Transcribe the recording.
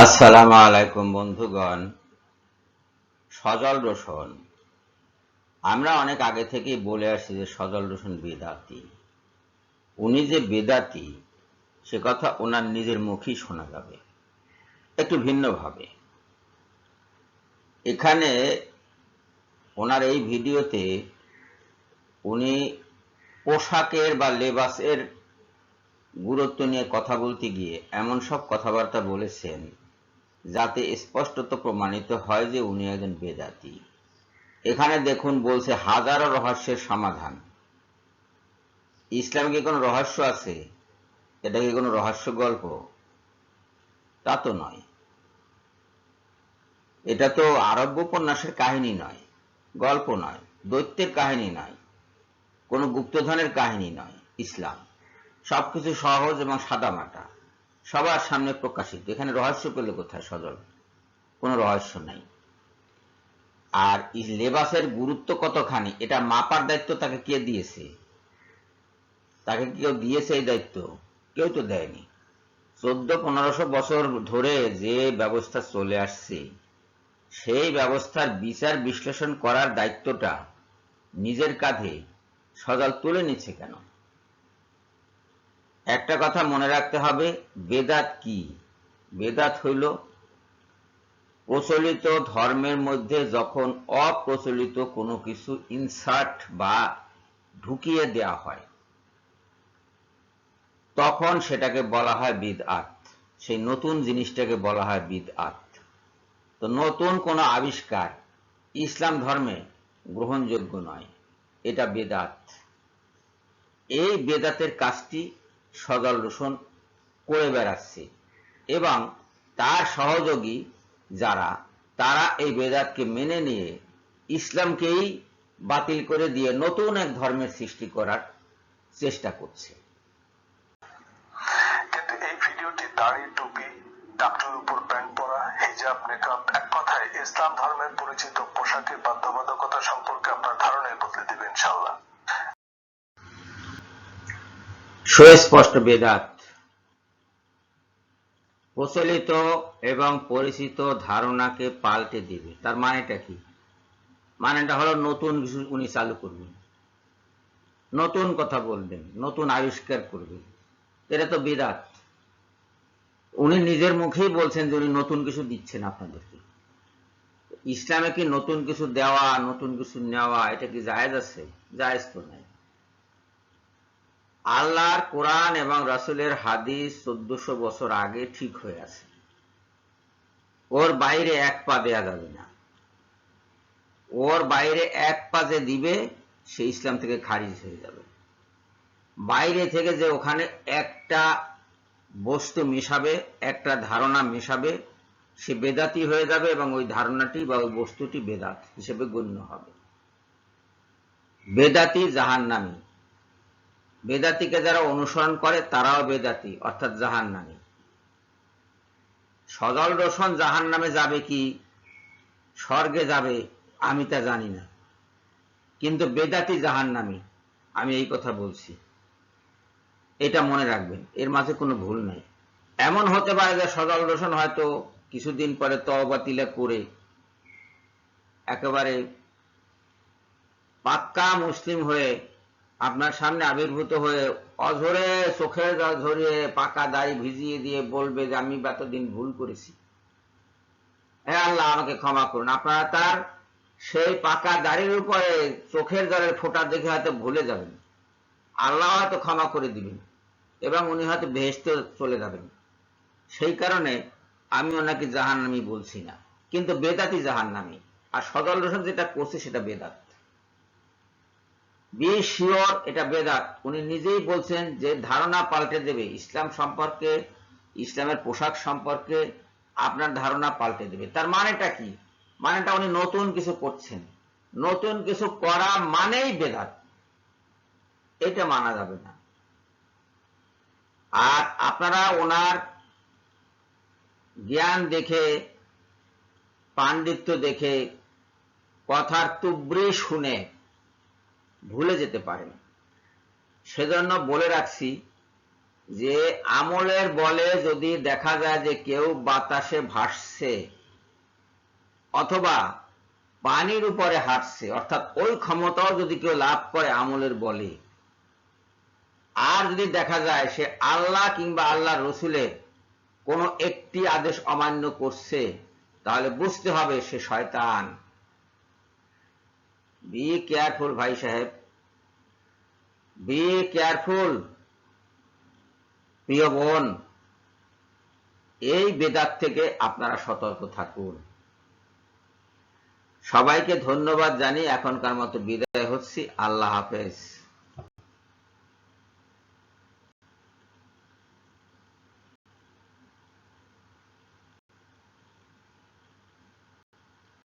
আসসালামু আলাইকুম বন্ধুগণ। সজল রোশন। আমরা অনেক আগে থেকেই বলে আসছি যে সজল রোশন বেদাতি। উনি যে বেদাতি, সে কথা ওনার নিজের মুখেই শোনা যাবে। একটু ভিন্নভাবে। এখানে ওনার এই ভিডিওতে উনি পোশাকের বা লেবাসের গুরুত্ব নিয়ে কথা বলতে গিয়ে এমন সব কথাবার্তা বলেছেন যাতে স্পষ্টত প্রমাণিত হয় যে উনি একজন বেদাতি। এখানে দেখুন বলছে হাজারো রহস্যের সমাধান। ইসলামে কি কোনো রহস্য আছে? এটা কি কোনো রহস্য গল্প? তা তো নয়। এটা তো আরব্য উপন্যাসের কাহিনী নয়, গল্প নয়, দৈত্যের কাহিনী নয়, কোনো গুপ্তধনের কাহিনী নয়, ইসলাম। সবকিছু সহজ এবং সাদামাটা। সবার সামনে প্রকাশিত। এখানে রহস্য পেলে কোথায়, সজল? কোনো রহস্য নাই। আর লেবাসের গুরুত্ব কতখানি, এটা মাপার দায়িত্ব তাকে কে দিয়েছে? তাকে কেউ দিয়েছে এই দায়িত্ব? কেউ তো দেয়নি। চোদ্দ পনেরোশো বছর ধরে যে ব্যবস্থা চলে আসছে, সেই ব্যবস্থার বিচার বিশ্লেষণ করার দায়িত্বটা নিজের কাঁধে সজল তুলে নিচ্ছে কেন? একটা কথা মনে রাখতে হবে, বেদাত কি? বেদাত হইল প্রচলিত ধর্মের মধ্যে যখন অপ্রচলিত কোনো কিছু ইনসার্ট বা ঢুকিয়ে দেয়া হয়, তখন সেটাকে বলা হয় বিদআত সেই নতুন জিনিসটাকে বলা হয় বিদআত তো নতুন কোনো আবিষ্কার ইসলাম ধর্মে গ্রহণযোগ্য নয়, এটা বেদাত। এই বেদাতের কাজটি সজল রোশন করে বেড়াচ্ছে। এবং তার সহযোগী যারা, তারা এই বেদাতকে মেনে নিয়ে ইসলামকেই বাতিল করে দিয়ে নতুন এক ধর্মের সৃষ্টি করার চেষ্টা করছে। এই ভিডিওটি দাড়ি টুপি, ডাক্তারের উপর প্যান্ট পরা, হিজাব, মেকআপ, এক কথায় ইসলাম ধর্মের পরিচিত পোশাকের বাধ্যবাধকতা সম্পর্কে আপনার ধারণাই বদলে দেবে ইনশাল্লাহ সুস্পষ্ট বেদাত। প্রচলিত এবং পরিচিত ধারণাকে পাল্টে দিবে। তার মানেটা কি? মানেটা হলো নতুন কিছু উনি চালু করবেন। নতুন কথা বলবেন, নতুন আবিষ্কার করবেন। এটা তো বিরাট উনি নিজের মুখেই বলছেন যে উনি নতুন কিছু দিচ্ছেন আপনাদেরকে। ইসলামে কি নতুন কিছু দেওয়া, নতুন কিছু নেওয়া, এটা কি জায়েজ আছে? জায়েজ তো নাই। আল্লাহর কোরআন এবং রাসুলের হাদিস চোদ্দশো বছর আগে ঠিক হয়ে আছে। ওর বাইরে এক পা দেয়া যাবে না। ওর বাইরে এক পা যে দিবে, সে ইসলাম থেকে খারিজ হয়ে যাবে। বাইরে থেকে যে ওখানে একটা বস্তু মেশাবে, একটা ধারণা মেশাবে, সে বেদাতি হয়ে যাবে এবং ওই ধারণাটি বা ওই বস্তুটি বেদাত হিসেবে গণ্য হবে। বেদাতি জাহান্নামী। বেদাতিকে যারা অনুসরণ করে, তারাও বেদাতি, অর্থাৎ জাহান নামে সজল রোশন জাহান নামে যাবে কি? স্বর্গে যাবে, আমি তা জানি না। কিন্তু বেদাতি জাহান নামে আমি এই কথা বলছি। এটা মনে রাখবেন, এর মাঝে কোনো ভুল নাই। এমন হতে পারে যে সজল রোশন হয়তো কিছুদিন পরে তবা তিলা করে একেবারে পাক্কা মুসলিম হয়ে আপনার সামনে আবির্ভূত হয়ে অঝরে চোখে ঝরিয়ে পাকা দাড়ি ভিজিয়ে দিয়ে বলবে যে, আমি এতদিন ভুল করেছি। হ্যাঁ আল্লাহ, আমাকে ক্ষমা করুন। আপনারা তার সেই পাকা দাড়ির উপরে চোখের জলের ফোঁটা দেখে হয়তো ভুলে যাবেন। আল্লাহ হয়তো ক্ষমা করে দিবেন এবং উনি হয়তো বেহেস্তে চলে যাবেন। সেই কারণে আমি ওনাকে জাহান নামি বলছি না। কিন্তু বেদাতি জাহান নামি আর সদল রোশন যেটা করছে সেটা বেদাত। বি শিওর এটা বেদাত। উনি নিজেই বলছেন যে ধারণা পাল্টে দেবে। ইসলাম সম্পর্কে, ইসলামের পোশাক সম্পর্কে আপনার ধারণা পাল্টে দেবে। তার মানেটা কি? মানেটা উনি নতুন কিছু করছেন। নতুন কিছু করা মানেই বেদাত। এটা মানা যাবে না। আর আপনারা ওনার জ্ঞান দেখে, পাণ্ডিত্য দেখে, কথার তুবড়ি শুনে ভুলে যেতে পারেন। সেজন্য বলে রাখছি যে, আমলের বলে যদি দেখা যায় যে কেউ বাতাসে ভাসছে অথবা পানির উপরে হাঁটছে, অর্থাৎ ওই ক্ষমতাও যদি কেউ লাভ করে আমলের বলে, আর যদি দেখা যায় সে আল্লাহ কিংবা আল্লাহ রসুলের কোন একটি আদেশ অমান্য করছে, তাহলে বুঝতে হবে সে শয়তান। বি কেয়ারফুল ভাই সাহেব বি কেয়ারফুল প্রিয় বোন এই বেদাত থেকে আপনারা সতর্ক থাকুন। সবাইকে ধন্যবাদ জানিয়ে এখনকার মতো বিদায় হচ্ছি। আল্লাহ হাফেজ।